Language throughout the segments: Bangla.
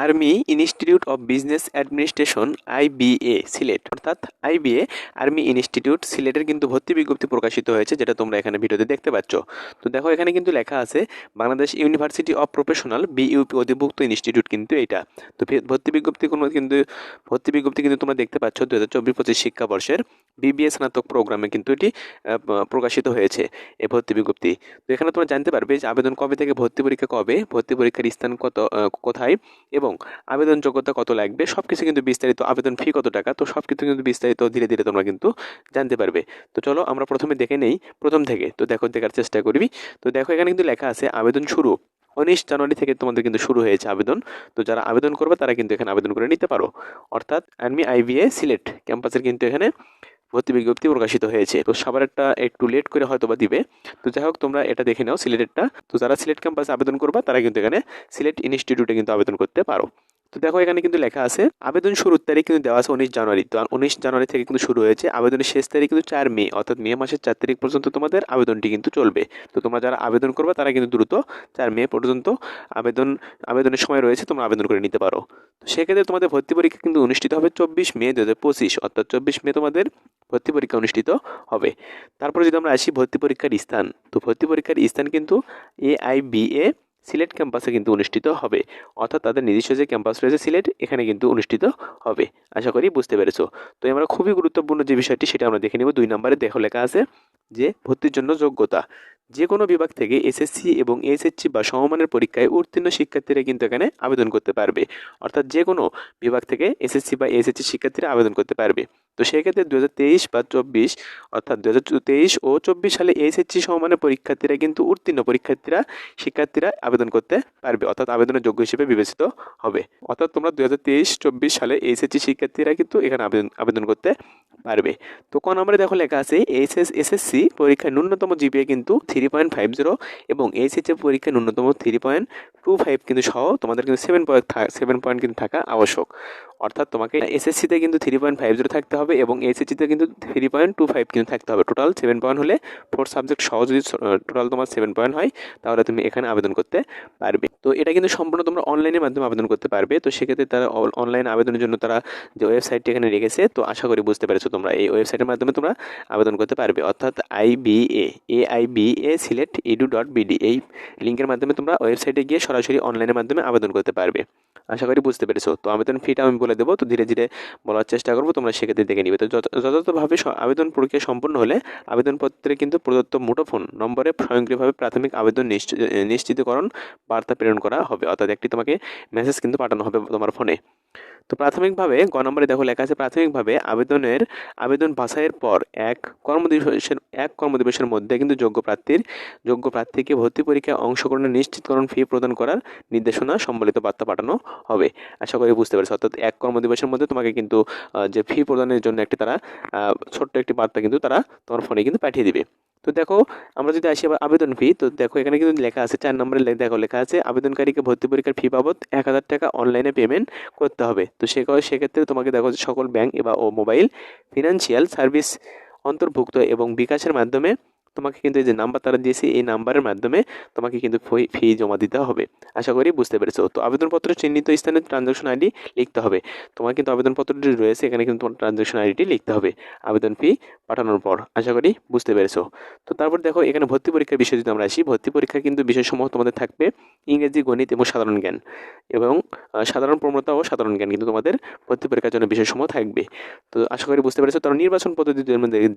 Army institute of business administration IBA Sylhet. অর্থাৎ আইবিএ আর্মি ইনস্টিটিউট, সিলেটের কিন্তু ভর্তি বিজ্ঞপ্তি প্রকাশিত হয়েছে, যেটা তোমরা এখানে ভিডিওতে দেখতে পাচ্ছ। তো দেখো, এখানে কিন্তু লেখা আছে, Bangladesh university of professional BUP অধিভুক্ত ইনস্টিটিউট কিন্তু এটা। তো ভর্তি বিজ্ঞপ্তি কোনো কিন্তু, ভর্তি বিজ্ঞপ্তি কিন্তু তোমরা দেখতে পাচ্ছ দু হাজার চব্বিশ পঁচিশ শিক্ষাবর্ষের বিবিএ স্নাতক প্রোগ্রামে কিন্তু এটি প্রকাশিত হয়েছে এই ভর্তি বিজ্ঞপ্তি। তো এখানে তোমরা জানতে পারবে যে আবেদন কবে থেকে ভর্তি পরীক্ষা কবে, ভর্তি পরীক্ষার স্থান কত কোথায় এবং আবেদন যোগ্যতা কত লাগবে সব কিছু কিন্তু বিস্তারিত, আবেদন ফি কত টাকা, তো সব কিছু কিন্তু বিস্তারিত, ধীরে ধীরে তোমরা কিন্তু জানতে পারবে। তো চলো আমরা প্রথমে দেখে নেই, প্রথম থেকে, তো দেখো, দেখার চেষ্টা করবি তো দেখো, এখানে কিন্তু লেখা আছে, আবেদন শুরু। উনিশ জানুয়ারি থেকে তোমাদের কিন্তু শুরু হয়েছে আবেদন। তো যারা আবেদন করবে, তারা কিন্তু এখানে আবেদন করে নিতে পারো। অর্থাৎ আর্মি আইবিএ সিলেট ক্যাম্পাসের কিন্তু এখানে ভর্তি বিজ্ঞপ্তি প্রকাশিত হয়েছে। তো সবার একটা একটু লেট করে হয়তো বা দিবে। তো যাই হোক, তোমরা এটা দেখে নাও সিলেটেরটা। তো যারা সিলেট ক্যাম্পাসে আবেদন করবা, তারা কিন্তু এখানে সিলেট ইনস্টিটিউটে কিন্তু আবেদন করতে পারো। তো দেখো, এখানে কিন্তু লেখা আছে, আবেদন শুরুর তারিখ কিন্তু দেওয়া আছে উনিশ জানুয়ারি। তো উনিশ জানুয়ারি থেকে কিন্তু শুরু হয়েছে, আবেদনের শেষ তারিখ কিন্তু চার মে, অর্থাৎ মে মাসের চার তারিখ পর্যন্ত তোমাদের আবেদনটি কিন্তু চলবে। তো তোমরা যারা আবেদন করবে, তারা কিন্তু দ্রুত চার মে পর্যন্ত আবেদন, আবেদনের সময় রয়েছে, তোমরা আবেদন করে নিতে পারো। তো সেক্ষেত্রে তোমাদের ভর্তি পরীক্ষা কিন্তু অনুষ্ঠিত হবে চব্বিশ মে দু হাজার পঁচিশ, অর্থাৎ চব্বিশ মে তোমাদের ভর্তি পরীক্ষা অনুষ্ঠিত হবে। তারপরে যদি আমরা আসি ভর্তি পরীক্ষার স্থান, তো ভর্তি পরীক্ষার স্থান কিন্তু এআইবিএ সিলেট ক্যাম্পাসে কিন্তু অনুষ্ঠিত হবে। অর্থাৎ তাদের নিজস্ব যে ক্যাম্পাস রয়েছে সিলেট, এখানে কিন্তু অনুষ্ঠিত হবে। আশা করি বুঝতে পেরেছ। তো আমরা খুবই গুরুত্বপূর্ণ যে বিষয়টি, সেটা আমরা দেখে নেব। দুই নম্বরে দেখো লেখা আছে যে, ভর্তির জন্য যোগ্যতা। যে কোনো বিভাগ থেকে এসএসসি এবং এসএসসি বা সমমানের পরীক্ষায় উত্তীর্ণ শিক্ষার্থীরা কিন্তু এখানে আবেদন করতে পারবে। অর্থাৎ যে কোনো বিভাগ থেকে এসএসসি বা এসএসসি শিক্ষার্থীরা আবেদন করতে পারবে। তো সেক্ষেত্রে দু হাজার তেইশ বা চব্বিশ, অর্থাৎ দু হাজার তেইশ ও চব্বিশ সালে এসএসসি সমমানের পরীক্ষার্থীরা কিন্তু উত্তীর্ণ পরীক্ষার্থীরা, শিক্ষার্থীরা আবেদন করতে পারবে। অর্থাৎ আবেদনের যোগ্য হিসেবে বিবেচিত হবে। অর্থাৎ তোমরা দু হাজার তেইশ, চব্বিশ সালে এইচএসসি শিক্ষার্থীরা কিন্তু এখানে আবেদন আবেদন করতে পারবে। তো ক নম্বরে দেখো লেখা আছে এইচএস এসএসসি পরীক্ষায় ন্যূনতম জিপিএ কিন্তু থ্রি পয়েন্ট ফাইভ জিরো এবং এইচএসএ পরীক্ষায় ন্যূনতম থ্রি পয়েন্ট টু ফাইভ কিন্তু সহ তোমাদের কিন্তু সেভেন পয়েন্ট সেভেন পয়েন্ট কিন্তু থাকা আবশ্যক। অর্থাৎ তোমাকে এসএসসিতে কিন্তু থ্রি পয়েন্ট ফাইভ জিরো থাকতে হবে এবং এইচএসসিতে কিন্তু থ্রি পয়েন্ট টু ফাইভ কিন্তু থাকতে হবে। টোটাল সেভেন পয়েন্ট হলে ফোর সাবজেক্ট সহ যদি টোটাল তোমার সেভেন পয়েন্ট হয়, তাহলে তুমি এখানে আবেদন করতে পারবে। তো এটা কিন্তু সম্পূর্ণ তোমরা অনলাইনের মাধ্যমে আবেদন করতে পারবে। তো সেক্ষেত্রে তারা অনলাইন আবেদনের জন্য তারা যে ওয়েবসাইটটি এখানে রেখেছে, তো আশা করি বুঝতে পেরেছ তোমরা। এই ওয়েবসাইটের মাধ্যমে তোমরা আবেদন করতে পারবে। অর্থাৎ আইবিএ এ IBA Sylhet edu dot BD এই লিঙ্কের মাধ্যমে তোমরা ওয়েবসাইটে গিয়ে সরাসরি অনলাইনের মাধ্যমে আবেদন করতে পারবে। আশা করি বুঝতে পেরেছ। তো আবেদন ফিটা আমি বলে দেবো। তো ধীরে ধীরে বলার চেষ্টা করব, তোমরা সেক্ষেত্রে দেখে নিবে। তো যথা- যথাযথভাবে আবেদন প্রক্রিয়া সম্পন্ন হলে আবেদনপত্রে কিন্তু প্রদত্ত মুঠোফোন নম্বরে স্বয়ংক্রিয়ভাবে প্রাথমিক আবেদন নিশ্চ- নিশ্চিতকরণ বার্তা প্রেরণ করা হবে। অর্থাৎ একটি তোমাকে মেসেজ কিন্তু পাঠানো হবে তোমার ফোনে তো প্রাথমিকভাবে গ নম্বরে দেখো লেখা আছে, প্রাথমিকভাবে আবেদনের, আবেদন বাছাইয়ের পর এক কর্মদিবসের এক কর্মদিবসের মধ্যে কিন্তু যোগ্য প্রার্থীর, যোগ্য প্রার্থীকে ভর্তি পরীক্ষায় অংশগ্রহণের নিশ্চিতকরণ ফি প্রদান করার নির্দেশনা সম্বলিত বার্তা পাঠানো হবে। আশা করি বুঝতে পেরেছ। অর্থাৎ এক কর্মদিবসের মধ্যে তোমাকে কিন্তু যে ফি প্রদানের জন্য একটি তারা ছোট্ট একটি বার্তা কিন্তু তারা তোমার ফোনে কিন্তু পাঠিয়ে দিবে। তো দেখো, আমরা যদি আসি আবেদন ফি তো দেখো এখানে কিন্তু লেখা আছে, চার নম্বরে দেখো লেখা আছে, আবেদনকারীকে ভর্তি পরীক্ষার ফি বাবদ এক হাজার টাকা অনলাইনে পেমেন্ট করতে হবে। তো সে সেক্ষেত্রে তোমাকে দেখো সকল ব্যাংক বা ও মোবাইল ফিনান্সিয়াল সার্ভিস অন্তর্ভুক্ত এবং বিকাশের মাধ্যমে তোমাকে কিন্তু এই যে নাম্বার তারা দিয়েছে, এই নাম্বারের মাধ্যমে তোমাকে কিন্তু ফি জমা দিতে হবে। আশা করি বুঝতে পেরেছ। তো আবেদনপত্র চিহ্নিত স্থানে ট্রানজাকশন আইডি লিখতে হবে। তোমার কিন্তু আবেদনপত্রটি রয়েছে, এখানে কিন্তু তোমার ট্রানজাকশন আইডিটি লিখতে হবে। আবেদন ফি পাঠানোর পর, আশা করি বুঝতে পেরেছ। তো তারপর দেখো, এখানে ভর্তি পরীক্ষার বিষয়ে যদি আমরা আসি, ভর্তি পরীক্ষা কিন্তু বিষয়সমূহ তোমাদের থাকবে। ইংরেজি, গণিত এবং সাধারণ জ্ঞান এবং সাধারণ প্রবণতা ও সাধারণ জ্ঞান কিন্তু তোমাদের ভর্তি পরীক্ষার জন্য বিষয়সমূহ থাকবে। তো আশা করি বুঝতে পেরেছ তারা নির্বাচন পদ্ধতি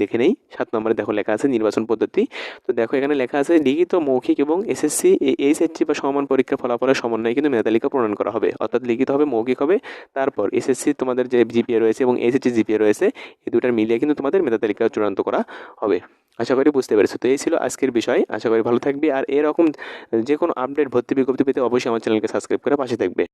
দেখে নেই, সাত নম্বরে দেখো লেখা আছে নির্বাচন পদ্ধতি। তো দেখো এখানে লেখা আছে, লিখিত, মৌখিক এবং এসএসসি এইচএসসি বা সমান পরীক্ষার ফলাফলের সমন্বয়ে কিন্তু মেধাতালিকা প্রণয়ন করা হবে। অর্থাৎ লিখিত হবে, মৌখিক হবে, তারপর এসএসসি তোমাদের যে জিপিএ রয়েছে এবং এইচএসসি জিপিএ রয়েছে, এই দুটার মিলিয়ে কিন্তু তোমাদের মেধাতালিকা চূড়ান্ত করা হবে। আশা করি বুঝতে পেরেছ। তো এই ছিল আজকের বিষয়। আশা করি ভালো থাকবে। আর এরকম যে কোনো আপডেট ভর্তি বিজ্ঞপ্তি পেতে অবশ্যই আমার চ্যানেলকে সাবস্ক্রাইব করে পাশে থাকবে।